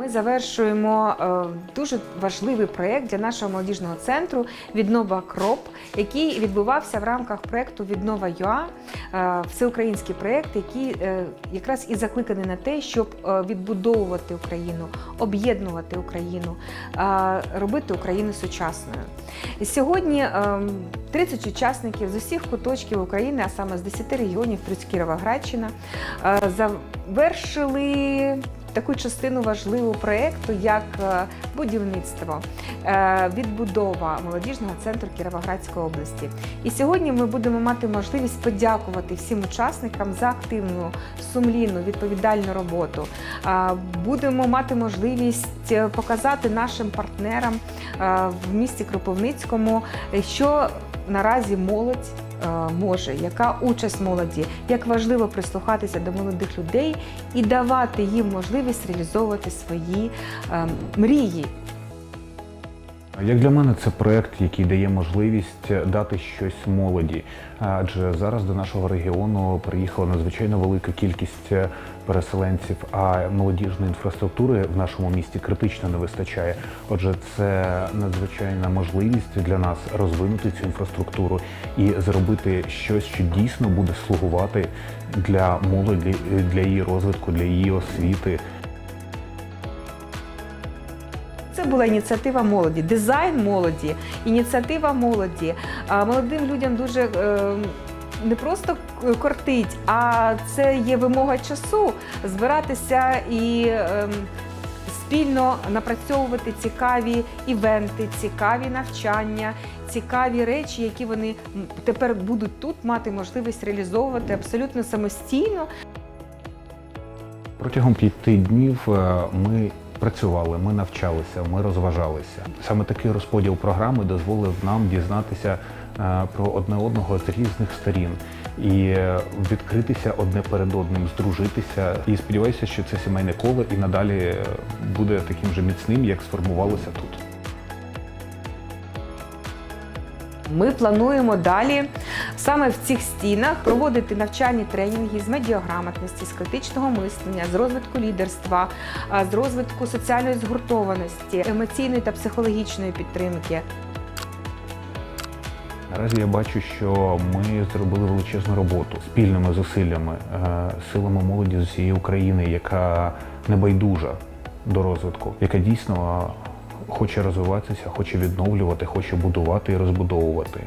Ми завершуємо е, дуже важливий проєкт для нашого молодіжного центру Віднова Кроп, який відбувався в рамках проєкту Віднова ЮА, е, всеукраїнський проєкт, який е, якраз і закликаний на те, щоб відбудовувати Україну, об'єднувати Україну, робити Україну сучасною. І сьогодні е, 30 учасників з усіх куточків України, а саме з 10 регіонів плюс Кіровоградщина, е, завершили таку частину важливу проєкту, як е, будівництво, е, відбудова молодіжного центру Кіровоградської області. І сьогодні ми будемо мати можливість подякувати всім учасникам за активну, сумлінну, відповідальну роботу. Е, Будемо мати можливість показати нашим партнерам в місті Кропивницькому, що наразі молодь може, яка участь молоді, як важливо прислухатися до молодих людей і давати їм можливість реалізовувати свої е, мрії. Як для мене, це проект, який дає можливість дати щось молоді. Адже зараз до нашого регіону приїхала надзвичайно велика кількість переселенців, а молодіжної інфраструктури в нашому місті критично не вистачає. Отже, це надзвичайна можливість для нас розвинути цю інфраструктуру і зробити щось, що дійсно буде слугувати для молоді, для її розвитку, для її освіти. Це була ініціатива молоді, дизайн молоді, ініціатива молоді. Молодим людям дуже е, не просто кортить, а це є вимога часу збиратися і. е, Спільно напрацьовувати цікаві івенти, цікаві навчання, цікаві речі, які вони тепер будуть тут мати можливість реалізовувати абсолютно самостійно, Протягом п'яти днів е, ми працювали, ми навчалися, ми розважалися. Саме такий розподіл програми дозволив нам дізнатися е, про одне одного з різних сторін і е, відкритися одне перед одним, здружитися. І сподіваюся, що це сімейне коло і надалі е, буде таким же міцним, як сформувалося тут. Ми плануємо далі саме в цих стінах проводити навчальні тренінги з медіаграмотності, з критичного мислення, з розвитку лідерства, з розвитку соціальної згуртованості, емоційної та психологічної підтримки. Наразі я бачу, що ми зробили величезну роботу спільними зусиллями, е, силами молоді з усієї України, яка не байдужа до розвитку, яка дійсно хоче розвиватися, хоче відновлювати, хоче будувати і розбудовувати.